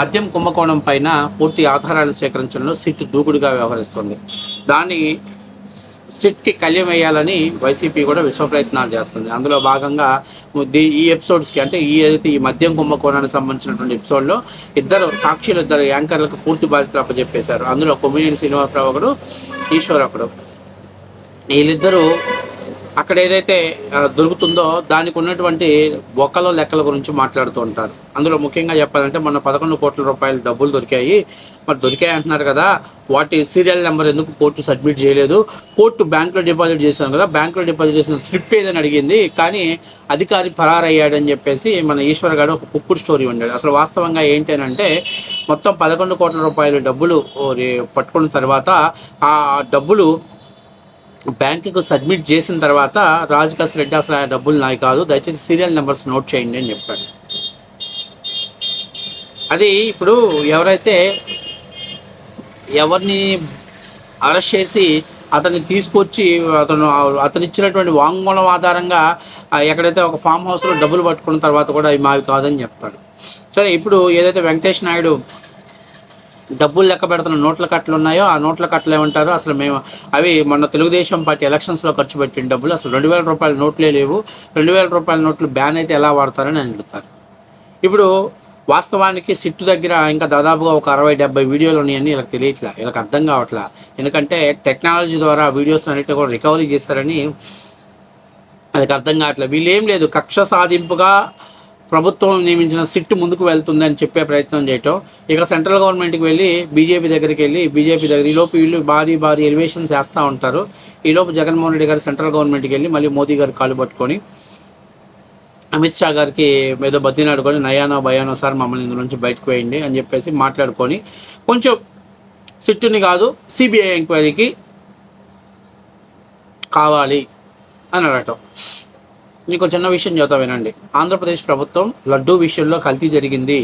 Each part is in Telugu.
మద్యం కుంభకోణం పైన పూర్తి ఆధారాలు సేకరించడంలో సిట్ దూకుడుగా వ్యవహరిస్తుంది. దాన్ని సిట్కి కళ్యం వేయాలని వైసీపీ కూడా విశ్వ ప్రయత్నాలు చేస్తుంది. అందులో భాగంగా ఈ ఎపిసోడ్స్కి అంటే ఈ ఏదైతే ఈ మద్యం కుంభకోణానికి సంబంధించినటువంటి ఎపిసోడ్లో ఇద్దరు సాక్షులు ఇద్దరు యాంకర్లకు పూర్తి బాధ్యతలు అప్పచెప్పేశారు. అందులో కొమ్మినేని శ్రీనివాసరావు ఒకడు ఈశ్వర్ ఒకడు. వీళ్ళిద్దరూ అక్కడ ఏదైతే దొరుకుతుందో దానికి ఉన్నటువంటి బొక్కల లెక్కల గురించి మాట్లాడుతూ ఉంటారు. అందులో ముఖ్యంగా చెప్పాలంటే మొన్న పదకొండు కోట్ల రూపాయలు డబ్బులు దొరికాయి. మరి దొరికాయి అంటున్నారు కదా వాటి సీరియల్ నెంబర్ ఎందుకు కోర్టు సబ్మిట్ చేయలేదు? కోర్టు బ్యాంకులో డిపాజిట్ చేశాను కదా బ్యాంకులో డిపాజిట్ చేసిన స్లిప్ ఏదని అడిగింది. కానీ అధికారి ఫరారయ్యాడని చెప్పేసి మన ఈశ్వర్ గారు ఒక కుక్కుడు స్టోరీ ఉండాడు. అసలు వాస్తవంగా ఏంటంటే మొత్తం పదకొండు కోట్ల రూపాయలు డబ్బులు పట్టుకున్న తర్వాత ఆ డబ్బులు బ్యాంకుకు సబ్మిట్ చేసిన తర్వాత రాజకాశ్ రెడ్డి అసలు ఆ డబ్బులు నాయి కాదు. దయచేసి సీరియల్ నెంబర్స్ నోట్ చేయండి అని చెప్పాడు. అది ఇప్పుడు ఎవరైతే ఎవరిని అరెస్ట్ చేసి అతన్ని తీసుకొచ్చి అతను అతను ఇచ్చినటువంటి వాంగ్మూలం ఆధారంగా ఎక్కడైతే ఒక ఫామ్ హౌస్లో డబ్బులు పట్టుకున్న తర్వాత కూడా అవి మావి కాదని చెప్తాడు. సరే ఇప్పుడు ఏదైతే వెంకటేష్ నాయుడు డబ్బులు లెక్క పెడుతున్న నోట్ల కట్టలు ఉన్నాయో ఆ నోట్ల కట్టలు ఏమంటారు? అసలు మేము అవి మొన్న తెలుగుదేశం పార్టీ ఎలక్షన్స్లో ఖర్చు పెట్టిన డబ్బులు అసలు రెండు వేల రూపాయల నోట్లే లేవు. రెండు వేల రూపాయల నోట్లు బ్యాన్ అయితే ఎలా వాడతారని అడుగుతారు ఇప్పుడు వాస్తవానికి సిట్టు దగ్గర ఇంకా దాదాపుగా ఒక అరవై డెబ్బై వీడియోలు ఉన్నాయని వీళ్ళకి తెలియట్లే వీళ్ళకి అర్థం కావట్లా. ఎందుకంటే టెక్నాలజీ ద్వారా వీడియోస్ అన్నిటి కూడా రికవరీ చేశారని వాళ్ళకి అర్థం కావట్లేదు వీళ్ళు ఏం లేదు కక్ష సాధింపుగా ప్రభుత్వం నియమించిన సిట్టు ముందుకు వెళ్తుందని చెప్పే ప్రయత్నం చేయటం. ఇక సెంట్రల్ గవర్నమెంట్కి వెళ్ళి బీజేపీ దగ్గరికి వెళ్ళి బీజేపీ దగ్గర ఈలోపు వీళ్ళు భారీ భారీ ఎలివేషన్స్ వేస్తూ ఉంటారు. ఈలోపు జగన్మోహన్ రెడ్డి గారు సెంట్రల్ గవర్నమెంట్కి వెళ్ళి మళ్ళీ మోదీ గారు కాలు పట్టుకొని అమిత్ షా గారికి ఏదో బద్దీనాడుకొని నయానో భయానో సార్ మమ్మల్ని ఇందు నుంచి బయటకు వేయండి అని చెప్పేసి మాట్లాడుకొని కొంచెం సిట్టుని కాదు సిబిఐ ఎంక్వైరీకి కావాలి అని అడగటం. మీకు చిన్న విషయం చెబుతా వినండి. ఆంధ్రప్రదేశ్ ప్రభుత్వం లడ్డూ విషయంలో కల్తీ జరిగింది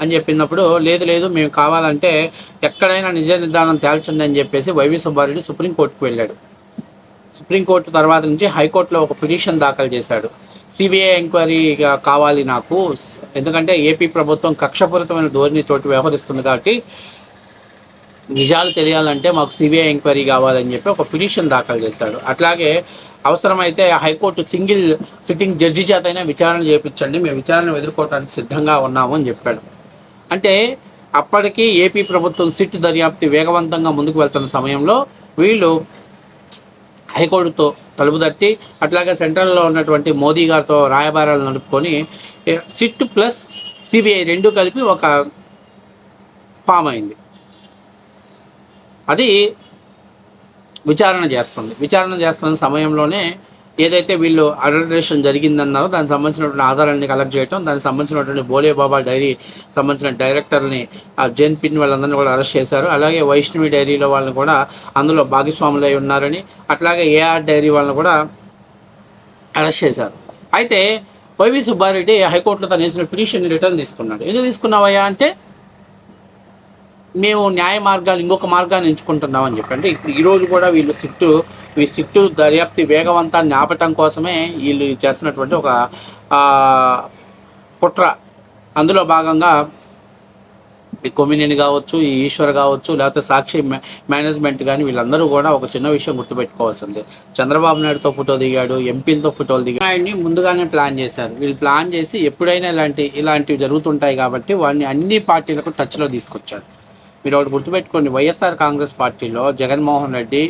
అని చెప్పినప్పుడు లేదు లేదు మేము కావాలంటే ఎక్కడైనా నిజ నిర్ధారణ తేల్చండి అని చెప్పేసి వైవి సుబ్బారెడ్డి సుప్రీంకోర్టుకు వెళ్ళాడు. సుప్రీంకోర్టు తర్వాత నుంచి హైకోర్టులో ఒక పిటిషన్ దాఖలు చేశాడు. సిబిఐ ఎంక్వైరీ కావాలి నాకు. ఎందుకంటే ఏపీ ప్రభుత్వం కక్షపూరితమైన ధోరణి చోటు వ్యవహరిస్తుంది కాబట్టి నిజాలు తెలియాలంటే మాకు సిబిఐ ఎంక్వైరీ కావాలని చెప్పి ఒక పిటిషన్ దాఖలు చేశాడు. అట్లాగే అవసరమైతే high court single sitting judge చేతైనా విచారణ చేయించండి మేము విచారణ ఎదుర్కోవడానికి సిద్ధంగా ఉన్నాము అని చెప్పాడు. అంటే అప్పటికీ ఏపీ ప్రభుత్వం సిట్ దర్యాప్తు వేగవంతంగా ముందుకు వెళ్తున్న సమయంలో వీళ్ళు హైకోర్టుతో తలుపు తట్టి అట్లాగే సెంట్రల్లో ఉన్నటువంటి మోదీ గారితో రాయబారాలు నడుపుకొని సిట్ ప్లస్ సిబిఐ రెండు కలిపి ఒక ఫామ్ అయింది. అది విచారణ చేస్తుంది. విచారణ చేస్తున్న సమయంలోనే ఏదైతే వీళ్ళు అడల్టరేషన్ జరిగిందన్నారో దానికి సంబంధించినటువంటి ఆధారాన్ని కలెక్ట్ చేయటం దానికి సంబంధించినటువంటి బోలే బాబా డైరీ సంబంధించిన డైరెక్టర్ని ఆ జెన్ పిన్ వాళ్ళందరినీ కూడా అరెస్ట్ చేశారు. అలాగే వైష్ణవి డైరీలో వాళ్ళని కూడా అందులో భాగస్వాములు అయి ఉన్నారని అట్లాగే ఏఆర్ డైరీ వాళ్ళని కూడా అరెస్ట్ చేశారు. అయితే వైవి సుబ్బారెడ్డి హైకోర్టులో తను వేసిన పిటిషన్ రిటర్న్ తీసుకున్నాడు. ఎందుకు తీసుకున్నావయ్యా అంటే మేము న్యాయ మార్గాలు ఇంకొక మార్గాన్ని ఎంచుకుంటున్నాం అని చెప్పి అంటే ఇప్పుడు ఈరోజు కూడా వీళ్ళు సిట్టు ఈ సిట్టు దర్యాప్తు వేగవంతాన్ని ఆపటం కోసమే వీళ్ళు చేస్తున్నటువంటి ఒక కుట్ర. అందులో భాగంగా ఈ కొమ్మినేని కావచ్చు ఈ ఈశ్వర్ కావచ్చు లేకపోతే సాక్షి మే- మేనేజ్మెంట్ కానీ వీళ్ళందరూ కూడా ఒక చిన్న విషయం గుర్తుపెట్టుకోవాల్సిందే. చంద్రబాబు నాయుడుతో ఫోటో దిగాడు ఎంపీలతో ఫోటోలు దిగాడు. ఆయన్ని ముందుగానే ప్లాన్ చేశారు. వీళ్ళు ప్లాన్ చేసి ఎప్పుడైనా ఇలాంటి ఇలాంటివి జరుగుతుంటాయి కాబట్టి వాడిని అన్ని పార్టీలకు టచ్లో తీసుకొచ్చారు. మీరు ఒకటి గుర్తుపెట్టుకోండి. వైఎస్ఆర్ కాంగ్రెస్ పార్టీలో జగన్మోహన్ రెడ్డి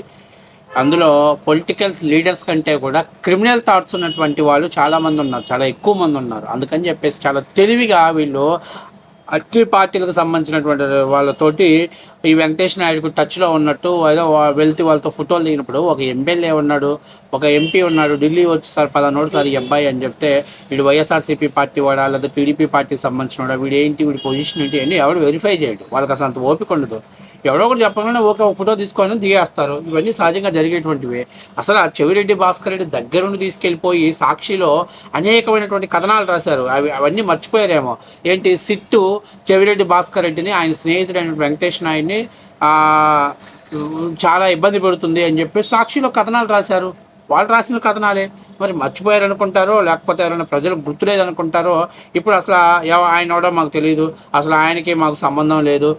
అందులో పొలిటికల్స్ లీడర్స్ కంటే కూడా క్రిమినల్ థాట్స్ ఉన్నటువంటి వాళ్ళు చాలామంది ఉన్నారు. చాలా ఎక్కువ మంది ఉన్నారు. అందుకని చెప్పేసి చాలా తెలివిగా వీళ్ళు అన్ని పార్టీలకు సంబంధించినటువంటి వాళ్ళతోటి ఈ వెంకటేష్ నాయుడుకు టచ్లో ఉన్నట్టు ఏదో వెళ్తే వాళ్ళతో ఫోటోలు దిగినప్పుడు ఒక ఎమ్మెల్యే ఉన్నాడు ఒక ఎంపీ ఉన్నాడు ఢిల్లీ వచ్చి సార్ పలానోడు సార్ ఈ అబ్బాయి అని చెప్తే వీడు వైఎస్ఆర్సీపీ పార్టీ వాడా లేదా టీడీపీ పార్టీకి సంబంధించిన వాడా వీడు ఏంటి వీడి పొజిషన్ ఏంటి అని ఎవడు వెరిఫై చేయడు. వాళ్ళకి అసలు అంత ఓపిక ఉండదు. ఎవడో ఒకటి చెప్పగానే ఓకే ఒక ఫోటో తీసుకొని దిగేస్తారు. ఇవన్నీ సహజంగా జరిగేటువంటివే. అసలు ఆ చెవిరెడ్డి భాస్కర్ రెడ్డి దగ్గరుండి తీసుకెళ్ళిపోయి సాక్షిలో అనేకమైనటువంటి కథనాలు రాశారు. అవి అవన్నీ మర్చిపోయారేమో. ఏంటి? సిట్టు చెవిరెడ్డి భాస్కర్ రెడ్డిని ఆయన స్నేహితుడైన వెంకటేష్ నాయుడిని చాలా ఇబ్బంది పెడుతుంది అని చెప్పి సాక్షిలో కథనాలు రాశారు. వాళ్ళు రాసిన కథనాలే. మరి మర్చిపోయారనుకుంటారో లేకపోతే ఎవరైనా ప్రజలకు గుర్తులేదనుకుంటారో ఇప్పుడు అసలు ఆయన ఎవడో మాకు తెలియదు అసలు ఆయనకి మాకు సంబంధం లేదు.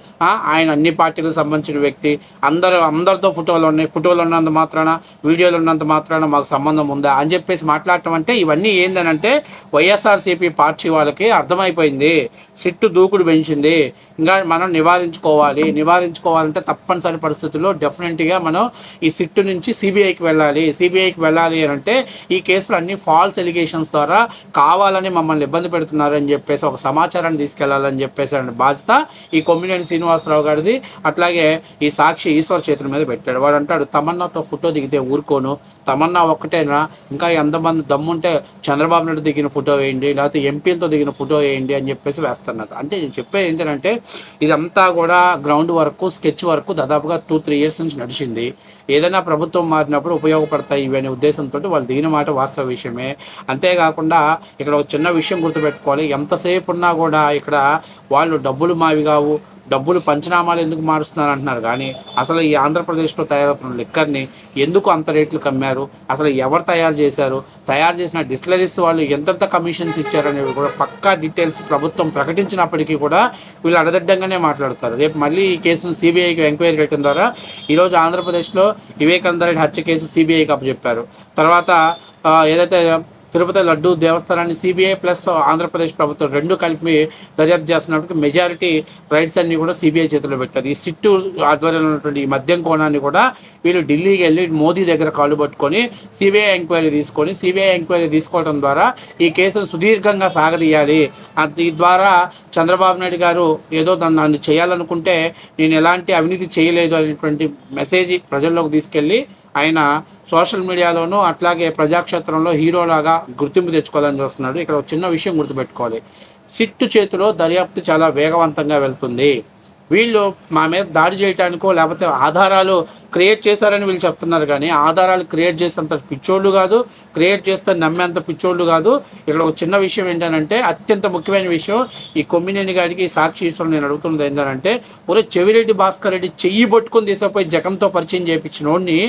ఆయన అన్ని పార్టీలకు సంబంధించిన వ్యక్తి. అందరూ అందరితో ఫోటోలు ఉన్నాయి. ఫోటోలు ఉన్నంత మాత్రాన వీడియోలు ఉన్నంత మాత్రాన మాకు సంబంధం ఉందా అని చెప్పేసి మాట్లాడటం అంటే ఇవన్నీ ఏందనంటే వైఎస్ఆర్సీపీ పార్టీ వాళ్ళకి అర్థమైపోయింది. సిట్టు దూకుడు పెంచింది. ఇంకా మనం నివారించుకోవాలి. నివారించుకోవాలంటే తప్పనిసరి పరిస్థితుల్లో డెఫినెట్గా మనం ఈ సిట్టు నుంచి సిబిఐకి వెళ్ళాలి. సిబిఐకి వెళ్ళాలి అని అంటే ఈ కేసులు అన్ని ఫాల్స్ ఎలిగేషన్స్ ద్వారా కావాలని మమ్మల్ని ఇబ్బంది పెడుతున్నారు అని చెప్పేసి ఒక సమాచారాన్ని తీసుకెళ్ళాలని చెప్పేసి బాధ్యత ఈ కొమ్మినేని శ్రీనివాసరావు గారిది. అట్లాగే ఈ సాక్షి ఈశ్వర్ చేతుల మీద పెట్టాడు. వాడు అంటాడు తమన్నాతో ఫోటో దిగితే ఊరుకోను. తమన్నా ఒక్కటేనా? ఇంకా ఎంతమంది దమ్ముంటే చంద్రబాబు నాయుడు దిగిన ఫోటో వేయండి లేకపోతే ఎంపీలతో దిగిన ఫోటో వేయండి అని చెప్పేసి వేస్తున్నారు. అంటే నేను చెప్పేది ఏంటంటే ఇదంతా కూడా గ్రౌండ్ వరకు స్కెచ్ వరకు దాదాపుగా టూ త్రీ ఇయర్స్ నుంచి నడిచింది. ఏదైనా ప్రభుత్వం మారినప్పుడు ఉపయోగపడతాయి ఇవి అనే ఉద్దేశంతో వాళ్ళు దిగిన మాట వాస్తవ విషయమే. అంతేకాకుండా ఇక్కడ ఒక చిన్న విషయం గుర్తుపెట్టుకోవాలి. ఎంతసేపు ఉన్నా కూడా ఇక్కడ వాళ్ళు డబ్బులు మావి కావు. డబ్బులు పంచనామాలు ఎందుకు మారుస్తున్నారు అంటున్నారు? కానీ అసలు ఈ ఆంధ్రప్రదేశ్లో తయారవుతున్న లిక్కర్ని ఎందుకు అంత రేట్లు కమ్మారు? అసలు ఎవరు తయారు చేశారు? తయారు చేసిన డిస్టిలరీస్ వాళ్ళు ఎంతెంత కమిషన్స్ ఇచ్చారు అనేవి కూడా పక్కా డీటెయిల్స్ ప్రభుత్వం ప్రకటించినప్పటికీ కూడా వీళ్ళు అడదడ్డంగానే మాట్లాడతారు. రేపు మళ్ళీ ఈ కేసును సిబిఐకి ఎంక్వైరీ పెట్టడం ద్వారా ఈరోజు ఆంధ్రప్రదేశ్లో వివేకానంద రెడ్డి హత్య కేసు సిబిఐకి అప్పచెప్పారు. తర్వాత ఏదైతే తిరుపతి లడ్డు దేవస్థానాన్ని సిబిఐ ప్లస్ ఆంధ్రప్రదేశ్ ప్రభుత్వం రెండు కలిపి దర్యాప్తు చేస్తున్నప్పటికీ మెజారిటీ రైట్స్ అన్ని కూడా సిబిఐ చేతిలో పెట్టారు. ఈ సిట్టు ఆధ్వర్యంలో ఉన్నటువంటి ఈ మద్యం కోణాన్ని కూడా వీళ్ళు ఢిల్లీకి వెళ్ళి మోదీ దగ్గర కాళ్ళు పట్టుకొని సిబిఐ ఎంక్వైరీ తీసుకొని సిబిఐ ఎంక్వైరీ తీసుకోవడం ద్వారా ఈ కేసును సుదీర్ఘంగా సాగదీయాలి. దీని ద్వారా చంద్రబాబు నాయుడు గారు ఏదో దాన్ని నన్ను చేయాలనుకుంటే నేను ఎలాంటి అవినీతి చేయలేదు అనేటువంటి మెసేజ్ ప్రజల్లోకి తీసుకెళ్ళి ఆయన సోషల్ మీడియాలోనూ అట్లాగే ప్రజాక్షేత్రంలో హీరోలాగా గుర్తింపు తెచ్చుకోవాలని చూస్తున్నాడు. ఇక్కడ ఒక చిన్న విషయం గుర్తుపెట్టుకోవాలి. సిట్టు చేతిలో దర్యాప్తు చాలా వేగవంతంగా వెళ్తుంది. వీళ్ళు మా మీద దాడి చేయటానికో లేకపోతే ఆధారాలు క్రియేట్ చేశారని వీళ్ళు చెప్తున్నారు కానీ ఆధారాలు క్రియేట్ చేసేంత పిచ్చోళ్ళు కాదు క్రియేట్ చేస్తే నమ్మేంత పిచ్చోళ్ళు కాదు. ఇక్కడ ఒక చిన్న విషయం ఏంటంటే అత్యంత ముఖ్యమైన విషయం ఈ కొమ్మినేని గారికి సాక్షి ఈశ్వరం నేను అడుగుతున్నది ఏంటంటే ఒరే చెవిరెడ్డి భాస్కర్ రెడ్డి చెయ్యి పట్టుకుని తీసుకుపోయి జగంతో పరిచయం చేయించిన వాడిని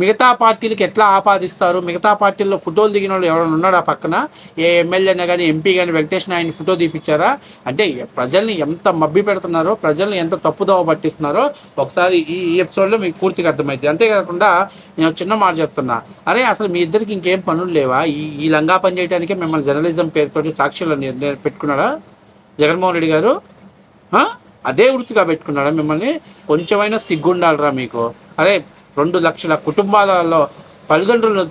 మిగతా పార్టీలకు ఎట్లా ఆపాదిస్తారు? మిగతా పార్టీల్లో ఫోటోలు దిగిన వాళ్ళు ఎవరైనా ఉన్నాడు ఆ పక్కన? ఏ ఎమ్మెల్యేనా కానీ ఎంపీ కానీ వెంకటేష్ ఆయన ఫోటో తీపిచ్చారా? అంటే ప్రజల్ని ఎంత మబ్బి పెడుతున్నారో ప్రజల్ని ఎంత తప్పుదోవ పట్టిస్తున్నారో ఒకసారి ఈ ఎపిసోడ్లో మీకు పూర్తిగా అర్థమైంది అంతేకాకుండా నేను చిన్న మాట చెప్తున్నా. అరే అసలు మీ ఇద్దరికి ఇంకేం పనులు లేవా? ఈ ఈ లంగా పని చేయడానికే మిమ్మల్ని జర్నలిజం పేరుతో సాక్షులు పెట్టుకున్నాడా? జగన్మోహన్ రెడ్డి గారు? అదే వృత్తిగా పెట్టుకున్నాడా మిమ్మల్ని? కొంచెమైనా సిగ్గుండాలరా మీకు. అరే రెండు లక్షల కుటుంబాలలో తల్లిదండ్రులను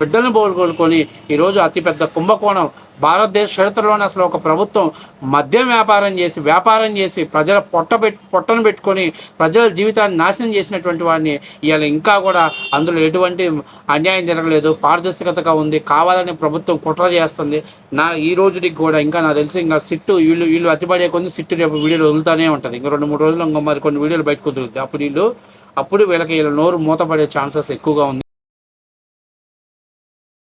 బిడ్డలను పోగొట్టుకొని ఈరోజు అతిపెద్ద కుంభకోణం భారతదేశ చరిత్రలోనే అసలు ఒక ప్రభుత్వం మద్యం వ్యాపారం చేసి వ్యాపారం చేసి ప్రజల పొట్ట పెట్ పొట్టను పెట్టుకొని ప్రజల జీవితాన్ని నాశనం చేసినటువంటి వాడిని ఇవాళ ఇంకా కూడా అందులో ఎటువంటి అన్యాయం జరగలేదు. పారదర్శకతగా ఉంది. కావాలని ప్రభుత్వం కుట్ర చేస్తుంది. నా ఈ రోజుకి కూడా ఇంకా నాకు తెలిసి ఇంకా సిట్టు వీళ్ళు వీళ్ళు అతిపడే కొన్ని సిట్టు రేపు వీడియోలు వదులుతూనే ఉంటుంది ఇంకా రెండు మూడు రోజులు ఇంకా మరి కొన్ని వీడియోలు బయటకు వదులుతుంది అప్పుడు వీళ్ళు అప్పుడు వీళ్ళకి వీళ్ళ నోరు మూతపడే ఛాన్సెస్ ఎక్కువగా ఉంది.